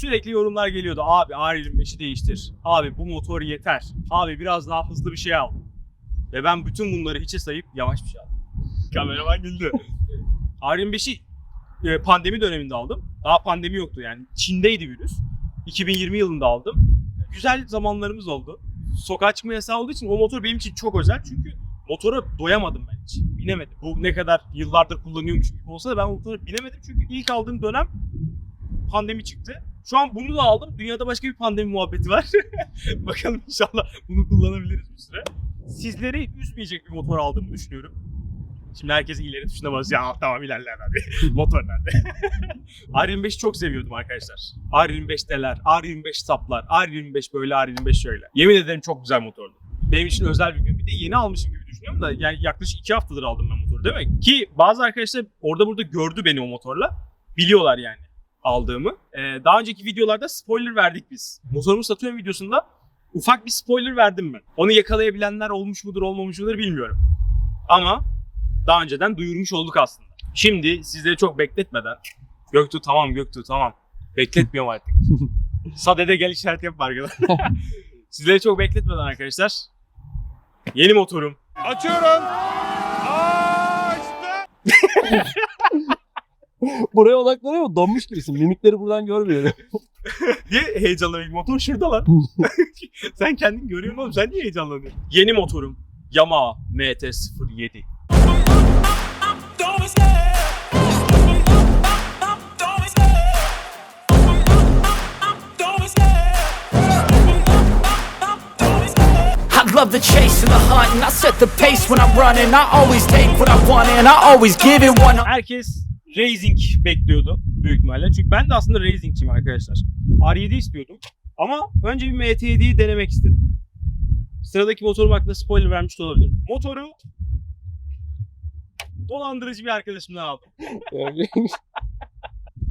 Sürekli yorumlar geliyordu. Abi R25'i değiştir. Abi bu motor yeter. Abi biraz daha hızlı bir şey al. Ve ben bütün bunları hiçe sayıp yavaş bir şey aldım. Kameraman güldü. R25'i e, pandemi döneminde aldım. Daha pandemi yoktu yani. Çin'deydi virüs. 2020 yılında aldım. Güzel zamanlarımız oldu. Sokağa çıkma yasağı olduğu için o motor benim için çok özel. Çünkü motora doyamadım ben hiç. Binemedim. Bu ne kadar yıllardır kullanıyormuş gibi olsa da ben motora binemedim. Çünkü ilk aldığım dönem pandemi çıktı. Şu an bunu da aldım. Dünyada başka bir pandemi muhabbeti var. Bakalım inşallah bunu kullanabiliriz bir süre. Sizleri üzmeyecek bir motor aldığımı düşünüyorum. Şimdi herkesin ileri tuşuna basıyor. Ya tamam ilerler abi. motor nerede? R25 çok seviyordum arkadaşlar. R25'teler, R25 saplar, R25 böyle, R25 şöyle. Yemin ederim çok güzel motordu. Benim için özel bir gün. Bir de yeni almışım gibi düşünüyorum da yani yaklaşık 2 haftadır aldım ben motoru değil mi? Ki bazı arkadaşlar orada burada gördü beni o motorla. Biliyorlar yani aldığımı. Ee, daha önceki videolarda spoiler verdik biz. Motorumu satıyorum videosunda ufak bir spoiler verdim ben. Onu yakalayabilenler olmuş mudur olmamış mıdır bilmiyorum. Ama daha önceden duyurmuş olduk aslında. Şimdi sizleri çok bekletmeden Göktuğ tamam Göktuğ tamam. Bekletmiyorum artık. Sadede gel işaret yapma arkadaşlar. sizleri çok bekletmeden arkadaşlar yeni motorum. Açıyorum. Buraya odaklanıyor mu? Donmuş gibisin. Mimikleri buradan görmüyorum. Niye heyecanlanıyorsun? Motor şurada lan. sen kendin görüyorsun oğlum. Sen niye heyecanlanıyorsun? Yeni motorum. Yamaha MT-07. Don't be scared. Don't be scared. Don't be scared. Don't be scared. I love the chase and the hunt, and I set the pace when I'm running. I always take what I want, and I always give it one. Herkes Racing bekliyordu büyük ihtimalle. Çünkü ben de aslında Racing'çiyim arkadaşlar. R7 istiyordum. Ama önce bir MT7'yi denemek istedim. Sıradaki motorum hakkında spoiler vermiş olabilirim. Motoru dolandırıcı bir arkadaşımdan aldım.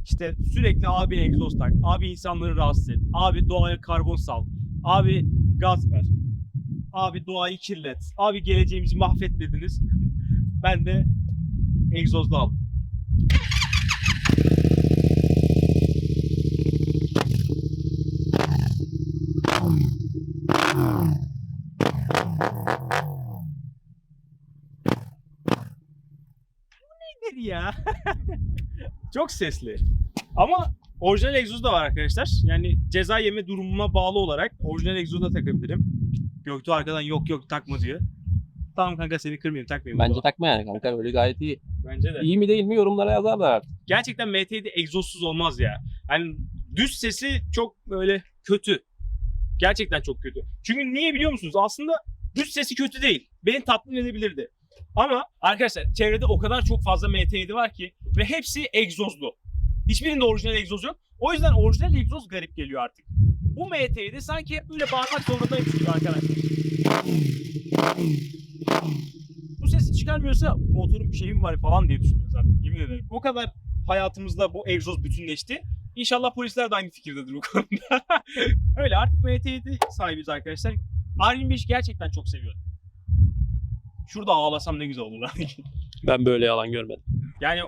İşte sürekli abi egzoz tak, abi insanları rahatsız et, abi doğaya karbon sal, abi gaz ver, abi doğayı kirlet, abi geleceğimizi mahvet dediniz. Ben de egzozlu aldım. Ya? Çok sesli. Ama orijinal egzoz da var arkadaşlar. Yani ceza yeme durumuma bağlı olarak orijinal egzoz da takabilirim. Göktuğ arkadan yok yok takma diyor. Tamam kanka seni kırmayayım takmayayım. Bence takma yani kanka. Böyle gayet iyi. Bence de. İyi mi değil mi yorumlara yazarlar artık. Gerçekten MT7 egzozsuz olmaz ya. Hani düz sesi çok böyle kötü. Gerçekten çok kötü. Çünkü niye biliyor musunuz? Aslında düz sesi kötü değil. Beni tatmin edebilirdi. Ama arkadaşlar çevrede o kadar çok fazla MT7 var ki ve hepsi egzozlu. Hiçbirinde orijinal egzoz yok. O yüzden orijinal egzoz garip geliyor artık. Bu MT7 sanki böyle bağırmak zorundaymış gibi arkadaşlar. Bu sesi çıkarmıyorsa motorun bir şeyi mi var falan diye düşünüyoruz artık. Yemin ederim. O kadar hayatımızda bu egzoz bütünleşti. İnşallah polisler de aynı fikirdedir bu konuda. Öyle artık MT7 sahibiz arkadaşlar. R25 gerçekten çok seviyorum. Şurada ağlasam ne güzel olur lan. Ben böyle yalan görmedim. Yani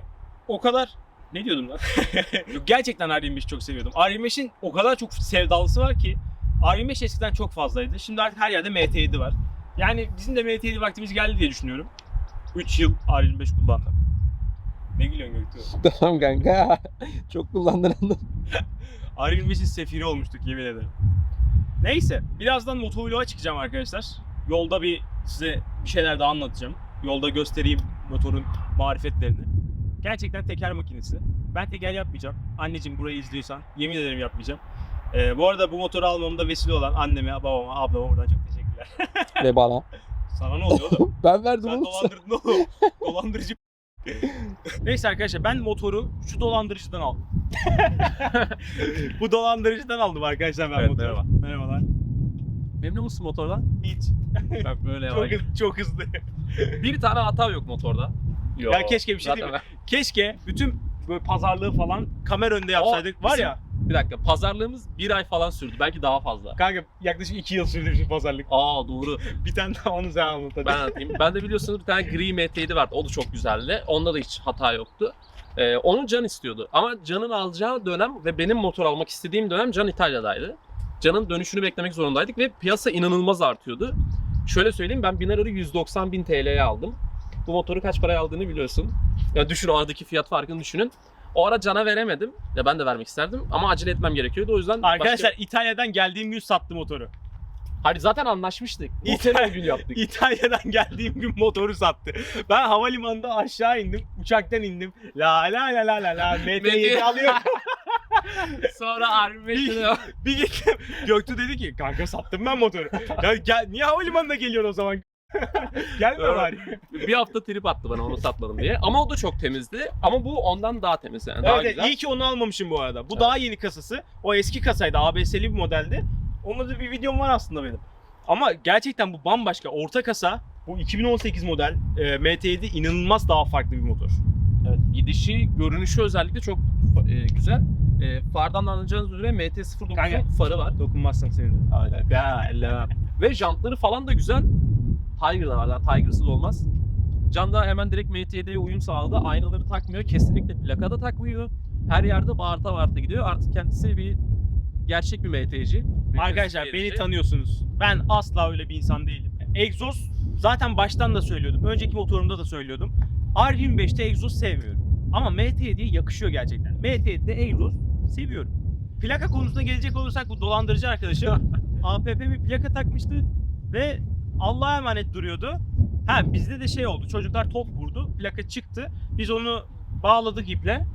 o kadar ne diyordum lan? Gerçekten R25'i çok seviyordum. R25'in o kadar çok sevdalısı var ki R25 eskiden çok fazlaydı. Şimdi artık her yerde MT7 var. Yani bizim de MT7 vaktimiz geldi diye düşünüyorum. 3 yıl R25 kullandım. Ne gülüyorsun Göktuğ? Tamam kanka. Çok kullandın anladım. R25'in sefiri olmuştuk yemin ederim. Neyse birazdan motovloga çıkacağım arkadaşlar. Yolda bir size bir şeyler daha anlatacağım. Yolda göstereyim motorun marifetlerini. Gerçekten teker makinesi. Ben teker yapmayacağım. Anneciğim burayı izliyorsan yemin ederim yapmayacağım. Ee, bu arada bu motoru almamda vesile olan anneme, babama, ablama buradan çok teşekkürler. Ve bana. Sana ne oluyor oğlum? Ben verdim Sen oğlum. dolandırdın oğlum. Dolandırıcı. Neyse arkadaşlar ben motoru şu dolandırıcıdan aldım. Bu dolandırıcıdan aldım arkadaşlar ben Evet, motoru. merhaba. Merhabalar. Memnun musun motordan? Hiç. Ben böyle Çok, hızlı- çok hızlı. Bir tane hata yok motorda. Yok. Ya keşke bir şey değil mi? Keşke bütün böyle pazarlığı falan kamera önünde yapsaydık. Var ya Bir dakika pazarlığımız bir ay falan sürdü. Belki daha fazla. kanka yaklaşık 2 yıl sürdü bizim pazarlık. Aa doğru. Bir tane daha onu sen anlat hadi. Ben anlatayım. Ben de biliyorsunuz bir tane gri MT7 vardı. O da çok güzeldi. Onda da hiç hata yoktu. Ee, onu Can istiyordu. Ama Can'ın alacağı dönem ve benim motor almak istediğim dönem Can İtalya'daydı. Can'ın dönüşünü beklemek zorundaydık ve piyasa inanılmaz artıyordu. Şöyle söyleyeyim ben Binarar'ı 190 bin TL'ye aldım. Bu motoru kaç paraya aldığını biliyorsun. Ya düşün o aradaki fiyat farkını düşünün. O ara Can'a veremedim. Ya ben de vermek isterdim ama acele etmem gerekiyordu. O yüzden Arkadaşlar başka... İtalya'dan geldiğim gün sattı motoru. Hani zaten anlaşmıştık. İtalya- gün yaptık. İtalya'dan geldiğim gün motoru sattı. Ben havalimanında aşağı indim, uçaktan indim. La la la la la la MT7 alıyorum. Sonra Armin Bey'de bir gittim. Göktuğ dedi ki kanka sattım ben motoru. Ya gel, niye havalimanına geliyorsun o zaman? Gelme Evet. bari. bir hafta trip attı bana onu satmadım diye. Ama o da çok temizdi. Ama bu ondan daha temiz yani. Daha Evet, güzel. iyi ki onu almamışım bu arada. Bu Evet. daha yeni kasası. O eski kasaydı. ABS'li bir modeldi. Onunla da bir videom var aslında benim. Ama gerçekten bu bambaşka. Orta kasa. Bu 2018 model e, MT7 inanılmaz daha farklı bir motor. Evet, gidişi, görünüşü özellikle çok e, güzel. E, fardan anlayacağınız üzere Kanka. MT-09'un farı var. Dokunmazsan. Aynen. Ya, ellemem. Ve jantları falan da güzel. Tiger'da var. Yani Tiger'sız olmaz. Can da hemen direkt MT7'ye uyum sağladı. Aynaları takmıyor. Kesinlikle plaka da takmıyor. Her yerde bağırta bağırta gidiyor. Artık kendisi bir gerçek bir MT'ci. Arkadaşlar beni tanıyorsunuz. Ben asla öyle bir insan değilim. Egzoz zaten baştan da söylüyordum. Önceki motorumda da söylüyordum. R25'te egzoz sevmiyorum. Ama MT7'ye yakışıyor gerçekten. MT7'de egzoz seviyorum. Plaka konusuna gelecek olursak bu dolandırıcı arkadaşım APP bir plaka takmıştı ve Allah'a emanet duruyordu. Ha bizde de şey oldu. Çocuklar top vurdu. Plaka çıktı. Biz onu bağladık iple.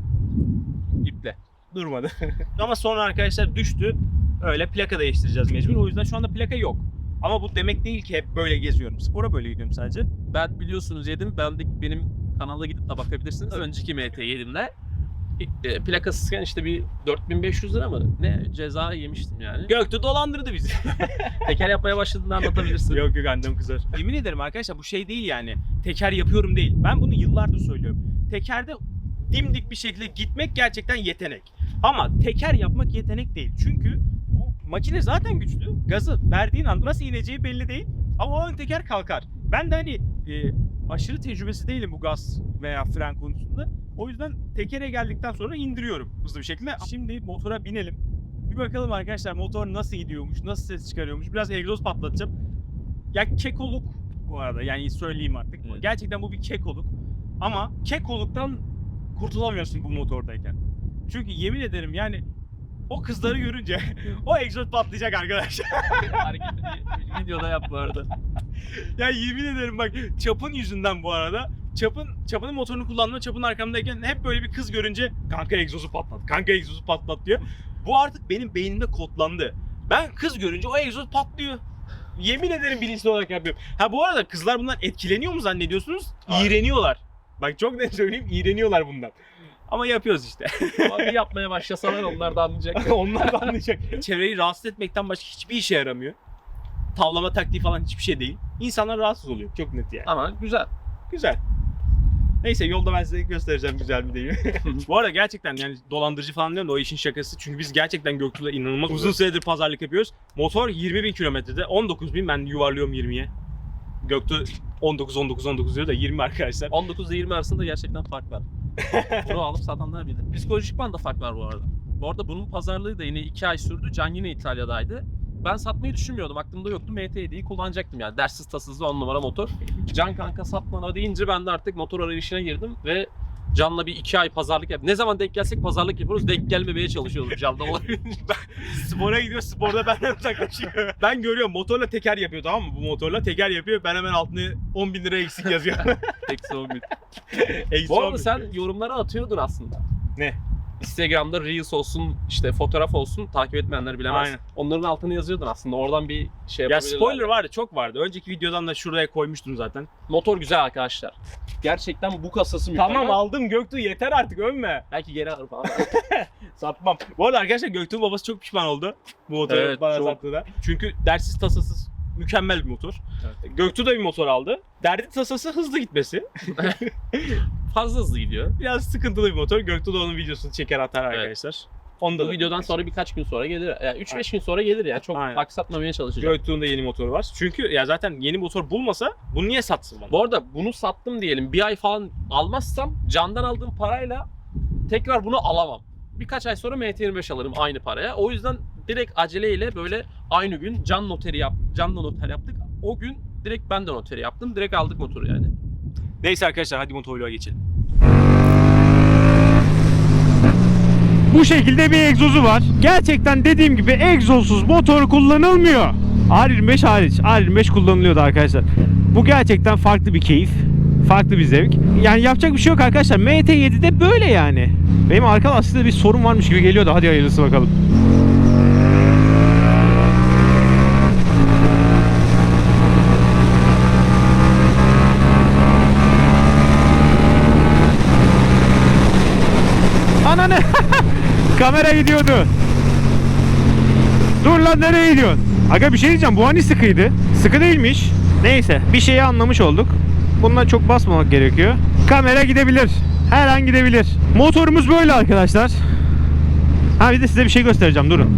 iple. Durmadı. Ama sonra arkadaşlar düştü. Öyle plaka değiştireceğiz mecbur. O yüzden şu anda plaka yok. Ama bu demek değil ki hep böyle geziyorum. Spora böyle gidiyorum sadece. Ben biliyorsunuz yedim. Ben de benim kanala gidip de bakabilirsiniz. Önceki MT yedimde e, plakasızken işte bir 4500 lira mı? Ne ceza yemiştim yani. Göktuğ dolandırdı bizi. Teker yapmaya başladığında anlatabilirsin. yok yok annem kızar. Yemin ederim arkadaşlar bu şey değil yani. Teker yapıyorum değil. Ben bunu yıllardır söylüyorum. Tekerde dimdik bir şekilde gitmek gerçekten yetenek. Ama teker yapmak yetenek değil. Çünkü bu makine zaten güçlü. Gazı verdiğin anda nasıl ineceği belli değil. Ama o ön teker kalkar. Ben de hani e, aşırı tecrübesi değilim bu gaz veya fren konusunda. O yüzden tekere geldikten sonra indiriyorum hızlı bir şekilde. Şimdi motora binelim. Bir bakalım arkadaşlar motor nasıl gidiyormuş, nasıl ses çıkarıyormuş. Biraz egzoz patlatacağım. Ya kekoluk bu arada yani söyleyeyim artık. Evet. Gerçekten bu bir kekoluk. Ama kekoluktan kurtulamıyorsun bu motordayken. Çünkü yemin ederim yani o kızları görünce o egzoz patlayacak arkadaşlar. Hareketi videoda yap bu arada. ya yemin ederim bak çapın yüzünden bu arada. Çapın çapının motorunu kullanma çapın arkamdayken hep böyle bir kız görünce kanka egzozu patlat. Kanka egzozu patlat diyor. Bu artık benim beynimde kodlandı. Ben kız görünce o egzoz patlıyor. Yemin ederim bilinçli olarak yapıyorum. Ha bu arada kızlar bundan etkileniyor mu zannediyorsunuz? Hayır. İğreniyorlar. Bak çok net söyleyeyim iğreniyorlar bundan. Ama yapıyoruz işte. Ama bir yapmaya başlasalar onlar da anlayacak. Onlar da anlayacak. Çevreyi rahatsız etmekten başka hiçbir işe yaramıyor. Tavlama taktiği falan hiçbir şey değil. İnsanlar rahatsız oluyor. Çok net yani. Ama güzel. Güzel. Neyse yolda ben size göstereceğim güzel mi değil mi? Bu arada gerçekten yani dolandırıcı falan diyorum da o işin şakası. Çünkü biz gerçekten Göktuğ'la inanılmaz uzun süredir pazarlık yapıyoruz. Motor 20 bin kilometrede 19 bin ben yuvarlıyorum 20'ye. Göktuğ 19 19 19 diyor da 20 arkadaşlar. 19 ile 20 arasında gerçekten fark var. Bunu alıp satanlar bilir. Psikolojikman da fark var bu arada. Bu arada bunun pazarlığı da yine 2 ay sürdü. Can yine İtalya'daydı. Ben satmayı düşünmüyordum. Aklımda yoktu. MT7'yi kullanacaktım yani. Dersiz tasasız 10 numara motor. Can kanka satmana deyince ben de artık motor arayışına girdim ve Can'la bir iki ay pazarlık yap. Ne zaman denk gelsek pazarlık yapıyoruz. Denk gelmemeye çalışıyoruz Can'la olabildiğince. Spora gidiyor sporda benden uzaklaşıyor. ben görüyorum motorla teker yapıyor tamam mı? Bu motorla teker yapıyor. Ben hemen altına 10 bin lira eksik yazıyorum. Eksi 10 bin. Eksi Bu 10 arada bin. sen yorumlara atıyordun aslında. Ne? Instagram'da Reels olsun, işte fotoğraf olsun takip etmeyenler bilemez. Aynen. Onların altını yazıyordun aslında. Oradan bir şey Ya yapabilirler. spoiler vardı çok vardı. Önceki videodan da şuraya koymuştum zaten. Motor güzel arkadaşlar. Gerçekten bu kasası mükemmel. Tamam aldım Göktuğ yeter artık övme. Belki geri alır falan. Satmam. Bu arada arkadaşlar Göktuğ'un babası çok pişman oldu. Bu motoru Evet, bana çok. sattığında. Çünkü dersiz tasasız mükemmel bir motor. Göktuğ da bir motor aldı. Derdi tasası hızlı gitmesi. Fazla hızlı gidiyor. Biraz sıkıntılı bir motor. Göktuğ da onun videosunu çeker atar Evet. arkadaşlar. Onda Bu da videodan sonra birkaç gün sonra gelir. Yani 3-5 gün sonra gelir ya. Çok Aynen. aksatmamaya çalışacağım. Göktuğ'un da yeni motoru var. Çünkü ya zaten yeni motor bulmasa bunu niye satsın bana? Bu arada bunu sattım diyelim. Bir ay falan almazsam candan aldığım parayla tekrar bunu alamam. Birkaç ay sonra MT25 alırım aynı paraya. O yüzden direkt aceleyle böyle aynı gün can noteri yap, canla noter yaptık. O gün direkt ben de noteri yaptım. Direkt aldık motoru yani. Neyse arkadaşlar hadi motovloğa geçelim. Bu şekilde bir egzozu var. Gerçekten dediğim gibi egzozsuz motor kullanılmıyor. R25 hariç. R25 kullanılıyordu arkadaşlar. Bu gerçekten farklı bir keyif. Farklı bir zevk. Yani yapacak bir şey yok arkadaşlar. MT7'de böyle yani. Benim arka lastikte bir sorun varmış gibi geliyor da hadi hayırlısı bakalım. Ananı. Kamera gidiyordu. Dur lan nereye gidiyorsun? Aga bir şey diyeceğim bu hani sıkıydı. Sıkı değilmiş. Neyse bir şeyi anlamış olduk. Bundan çok basmamak gerekiyor. Kamera gidebilir. Her an gidebilir. Motorumuz böyle arkadaşlar. Ha bir de size bir şey göstereceğim durun.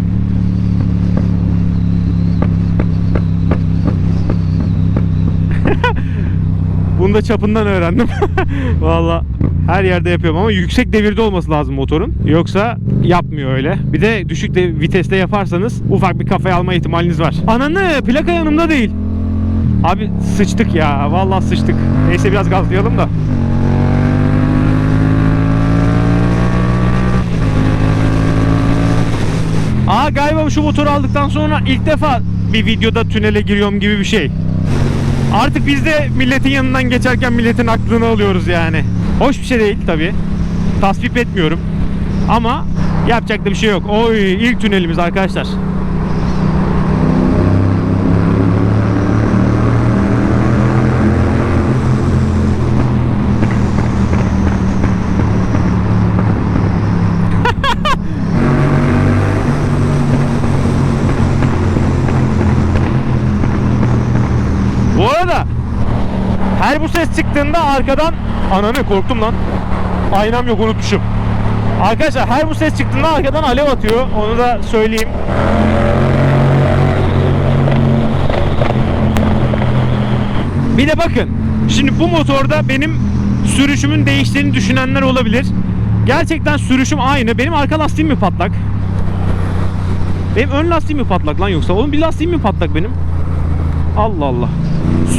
Bunu da çapından öğrendim. Valla her yerde yapıyorum ama yüksek devirde olması lazım motorun. Yoksa yapmıyor öyle. Bir de düşük de viteste yaparsanız ufak bir kafaya alma ihtimaliniz var. Ananı plaka yanımda değil. Abi sıçtık ya. Vallahi sıçtık. Neyse biraz gazlayalım da. Aa galiba şu motoru aldıktan sonra ilk defa bir videoda tünele giriyorum gibi bir şey. Artık biz de milletin yanından geçerken milletin aklını alıyoruz yani. Hoş bir şey değil tabi. Tasvip etmiyorum. Ama yapacak da bir şey yok. Oy ilk tünelimiz arkadaşlar. Bu arada her bu ses çıktığında arkadan ananı korktum lan. Aynam yok unutmuşum. Arkadaşlar her bu ses çıktığında arkadan alev atıyor. Onu da söyleyeyim. Bir de bakın. Şimdi bu motorda benim sürüşümün değiştiğini düşünenler olabilir. Gerçekten sürüşüm aynı. Benim arka lastiğim mi patlak? Benim ön lastiğim mi patlak lan yoksa? Oğlum bir lastiğim mi patlak benim? Allah Allah.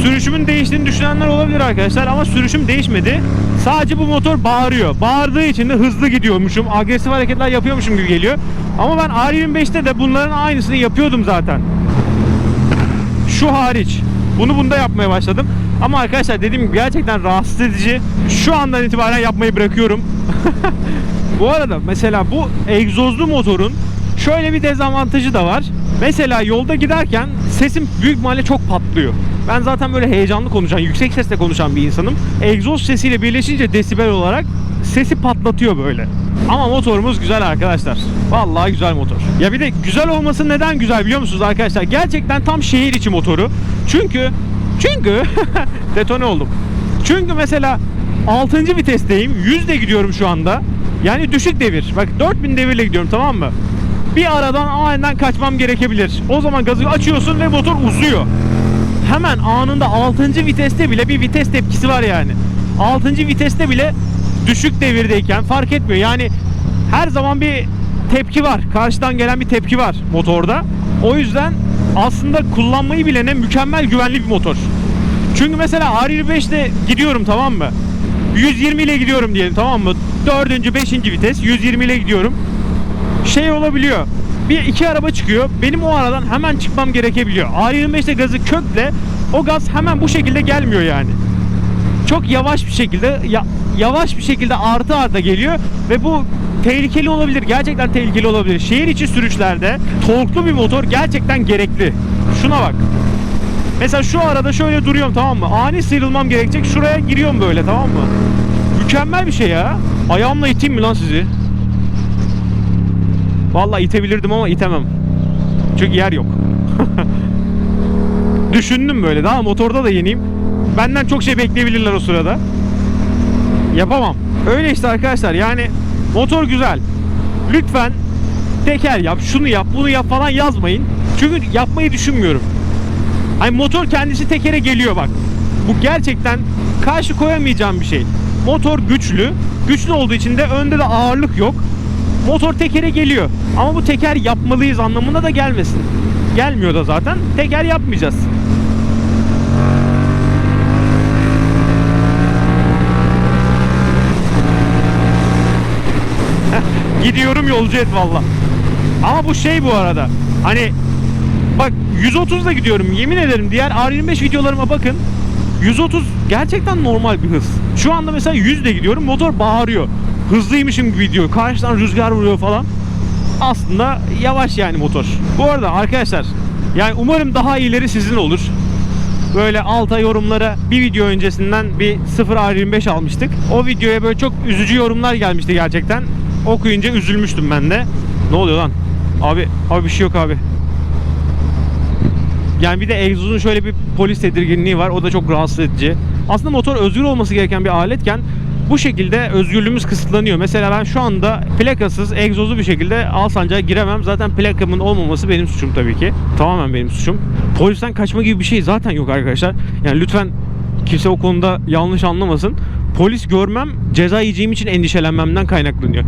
Sürüşümün değiştiğini düşünenler olabilir arkadaşlar ama sürüşüm değişmedi. Sadece bu motor bağırıyor. Bağırdığı için de hızlı gidiyormuşum. Agresif hareketler yapıyormuşum gibi geliyor. Ama ben R25'te de bunların aynısını yapıyordum zaten. Şu hariç. Bunu bunda yapmaya başladım. Ama arkadaşlar dediğim gibi gerçekten rahatsız edici. Şu andan itibaren yapmayı bırakıyorum. bu arada mesela bu egzozlu motorun şöyle bir dezavantajı da var. Mesela yolda giderken sesim büyük ihtimalle çok patlıyor. Ben zaten böyle heyecanlı konuşan, yüksek sesle konuşan bir insanım. Egzoz sesiyle birleşince desibel olarak sesi patlatıyor böyle. Ama motorumuz güzel arkadaşlar. Vallahi güzel motor. Ya bir de güzel olması neden güzel biliyor musunuz arkadaşlar? Gerçekten tam şehir içi motoru. Çünkü çünkü detone oldum. Çünkü mesela 6. vitesteyim. 100 de gidiyorum şu anda. Yani düşük devir. Bak 4000 devirle gidiyorum tamam mı? Bir aradan aniden kaçmam gerekebilir. O zaman gazı açıyorsun ve motor uzuyor. Hemen anında 6. viteste bile bir vites tepkisi var yani. 6. viteste bile düşük devirdeyken fark etmiyor. Yani her zaman bir tepki var. Karşıdan gelen bir tepki var motorda. O yüzden aslında kullanmayı bilene mükemmel güvenli bir motor. Çünkü mesela R25'te gidiyorum tamam mı? 120 ile gidiyorum diyelim tamam mı? 4. 5. vites 120 ile gidiyorum. Şey olabiliyor. Bir iki araba çıkıyor. Benim o aradan hemen çıkmam gerekebiliyor. R25'te gazı kökle o gaz hemen bu şekilde gelmiyor yani. Çok yavaş bir şekilde ya, yavaş bir şekilde artı arta geliyor ve bu tehlikeli olabilir. Gerçekten tehlikeli olabilir. Şehir içi sürüşlerde torklu bir motor gerçekten gerekli. Şuna bak. Mesela şu arada şöyle duruyorum tamam mı? Ani sıyrılmam gerekecek. Şuraya giriyorum böyle tamam mı? Mükemmel bir şey ya. Ayağımla iteyim mi lan sizi? Vallahi itebilirdim ama itemem. Çünkü yer yok. Düşündüm böyle. Daha motorda da yeniyim. Benden çok şey bekleyebilirler o sırada. Yapamam. Öyle işte arkadaşlar. Yani motor güzel. Lütfen teker yap, şunu yap, bunu yap falan yazmayın. Çünkü yapmayı düşünmüyorum. Hani motor kendisi tekere geliyor bak. Bu gerçekten karşı koyamayacağım bir şey. motor güçlü. Güçlü olduğu için de önde de ağırlık yok. Motor tekere geliyor. Ama bu teker yapmalıyız anlamına da gelmesin. Gelmiyor da zaten. Teker yapmayacağız. Gidiyorum yolcu et valla. Ama bu şey bu arada. Hani bak 130'da gidiyorum yemin ederim diğer R25 videolarıma bakın. 130 gerçekten normal bir hız. Şu anda mesela 100 de gidiyorum motor bağırıyor. Hızlıymışım gibi gidiyor. Karşıdan rüzgar vuruyor falan. Aslında yavaş yani motor. Bu arada arkadaşlar yani umarım daha iyileri sizin olur. Böyle alta yorumlara bir video öncesinden bir 0 R25 almıştık. O videoya böyle çok üzücü yorumlar gelmişti gerçekten. Okuyunca üzülmüştüm ben de. Ne oluyor lan? Abi, abi bir şey yok abi. Yani bir de egzozun şöyle bir polis tedirginliği var. O da çok rahatsız edici. Aslında motor özgür olması gereken bir aletken bu şekilde özgürlüğümüz kısıtlanıyor. Mesela ben şu anda plakasız, egzozlu bir şekilde Alsancak'a giremem. Zaten plakamın olmaması benim suçum tabii ki. Tamamen benim suçum. Polisten kaçma gibi bir şey zaten yok arkadaşlar. Yani lütfen kimse o konuda yanlış anlamasın. Polis görmem ceza yiyeceğim için endişelenmemden kaynaklanıyor.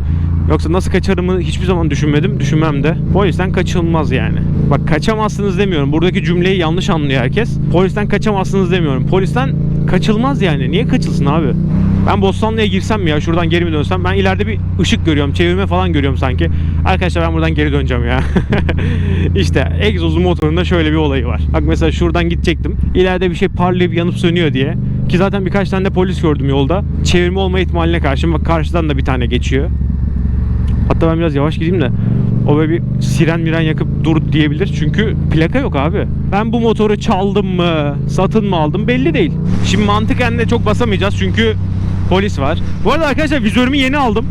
Yoksa nasıl kaçarımı hiçbir zaman düşünmedim, düşünmem de. Polisten kaçılmaz yani. Bak kaçamazsınız demiyorum. Buradaki cümleyi yanlış anlıyor herkes. Polisten kaçamazsınız demiyorum. Polisten kaçılmaz yani. Niye kaçılsın abi? Ben Bostanlı'ya girsem mi ya şuradan geri mi dönsem? Ben ileride bir ışık görüyorum, çevirme falan görüyorum sanki. Arkadaşlar ben buradan geri döneceğim ya. işte egzozlu motorunda şöyle bir olayı var. Bak mesela şuradan gidecektim. İleride bir şey parlayıp yanıp sönüyor diye. Ki zaten birkaç tane de polis gördüm yolda. Çevirme olma ihtimaline karşı. Bak karşıdan da bir tane geçiyor. Hatta ben biraz yavaş gideyim de o böyle bir siren miren yakıp dur diyebilir. Çünkü plaka yok abi. Ben bu motoru çaldım mı, satın mı aldım belli değil. Şimdi mantıken de çok basamayacağız çünkü polis var. Bu arada arkadaşlar vizörümü yeni aldım.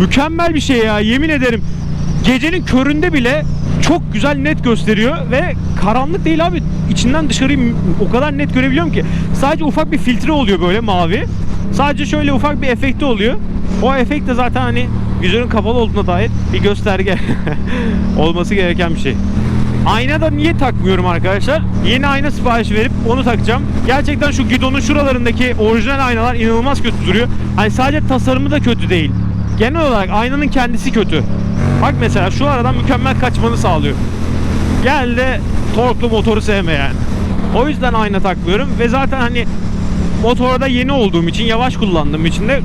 Mükemmel bir şey ya yemin ederim. Gecenin köründe bile çok güzel net gösteriyor ve karanlık değil abi. İçinden dışarıyı o kadar net görebiliyorum ki. Sadece ufak bir filtre oluyor böyle mavi. Sadece şöyle ufak bir efekti oluyor. O efekt de zaten hani vizörün kapalı olduğuna dair bir gösterge olması gereken bir şey. Ayna da niye takmıyorum arkadaşlar? Yeni ayna sipariş verip onu takacağım. Gerçekten şu gidonun şuralarındaki orijinal aynalar inanılmaz kötü duruyor. Hani sadece tasarımı da kötü değil. Genel olarak aynanın kendisi kötü. Bak mesela şu aradan mükemmel kaçmanı sağlıyor. Gel de torklu motoru sevme yani. O yüzden ayna takmıyorum ve zaten hani motorda yeni olduğum için yavaş kullandığım için de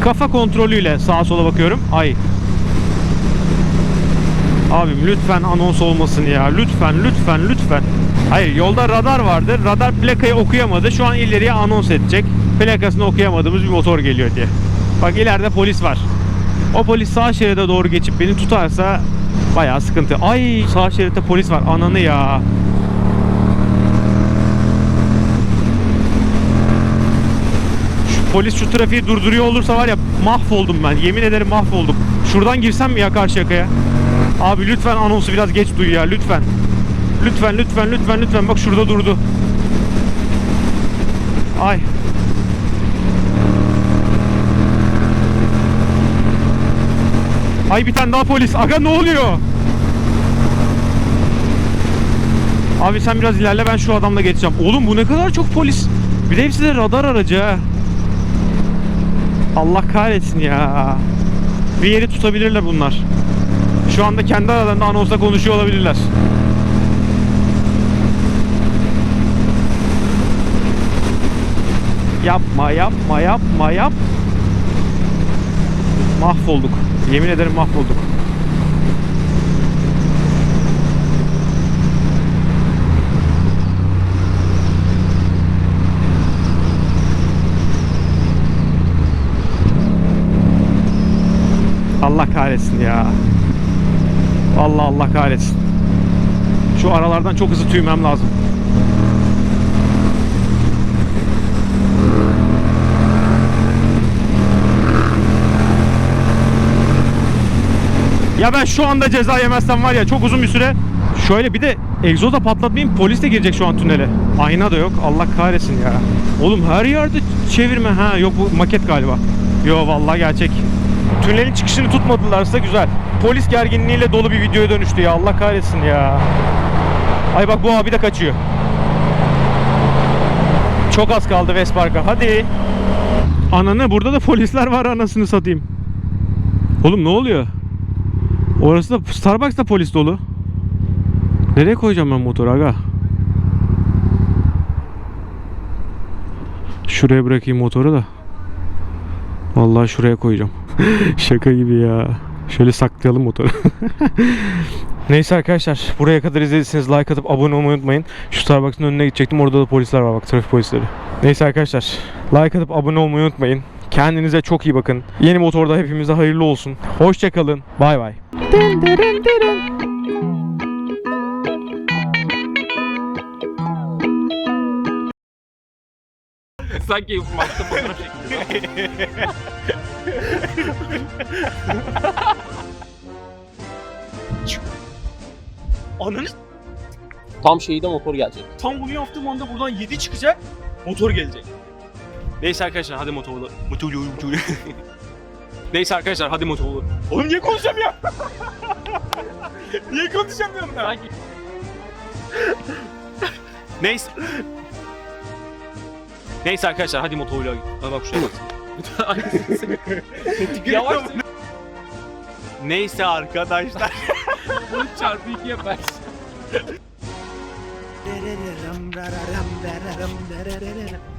kafa kontrolüyle sağa sola bakıyorum. Ay. Abim lütfen anons olmasın ya. Lütfen lütfen lütfen. Hayır yolda radar vardır. Radar plakayı okuyamadı. Şu an ileriye anons edecek. Plakasını okuyamadığımız bir motor geliyor diye. Bak ileride polis var. O polis sağ şeride doğru geçip beni tutarsa bayağı sıkıntı. Ay sağ şeritte polis var. Ananı ya. Şu polis şu trafiği durduruyor olursa var ya mahvoldum ben. Yemin ederim mahvoldum. Şuradan girsem mi ya karşı yakaya? Abi lütfen anonsu biraz geç duy ya lütfen. Lütfen lütfen lütfen lütfen bak şurada durdu. Ay. Ay bir tane daha polis. Aga ne oluyor? Abi sen biraz ilerle ben şu adamla geçeceğim. Oğlum bu ne kadar çok polis. Bir de hepsi de radar aracı ha. Allah kahretsin ya. Bir yeri tutabilirler bunlar. Şu anda kendi aralarında anonsla konuşuyor olabilirler. Yapma yapma yapma yap. Mahvolduk. Yemin ederim mahvolduk. Allah kahretsin ya. Allah Allah kahretsin. Şu aralardan çok hızlı tüymem lazım. Ya ben şu anda ceza yemezsem var ya çok uzun bir süre şöyle bir de egzoza patlatmayayım polis de girecek şu an tünele. Ayna da yok Allah kahretsin ya. Oğlum her yerde çevirme ha yok bu maket galiba. Yo vallahi gerçek. Tünelin çıkışını tutmadılarsa güzel. Polis gerginliğiyle dolu bir videoya dönüştü ya Allah kahretsin ya. Ay bak bu abi de kaçıyor. Çok az kaldı Vespark'a hadi. Ananı burada da polisler var anasını satayım. Oğlum ne oluyor? Orası da Starbucks'ta polis dolu. Nereye koyacağım ben motoru aga? Şuraya bırakayım motoru da. Vallahi şuraya koyacağım. Şaka gibi ya. Şöyle saklayalım motoru. Neyse arkadaşlar buraya kadar izlediyseniz like atıp abone olmayı unutmayın. Şu Starbucks'ın önüne gidecektim orada da polisler var bak trafik polisleri. Neyse arkadaşlar like atıp abone olmayı unutmayın. Kendinize çok iyi bakın. Yeni motorda hepimize hayırlı olsun. Hoşçakalın. Bay bay. Sanki maçta fotoğraf çekiliyor. Ananı Tam şeyde motor gelecek. tam bunu yaptığım anda buradan 7 çıkacak. Motor gelecek. Neyse arkadaşlar hadi motorlu. Motorlu motorlu. Neyse arkadaşlar hadi motorlu. Oğlum niye konuşamıyorum? niye konuşamıyorum ben? Sanki Neyse. Neyse arkadaşlar hadi motorla git. Hadi bak şuraya bak. yavaş Neyse arkadaşlar. bunu çarpı iki yaparsın. Dararam, dararam, dararam, dararam.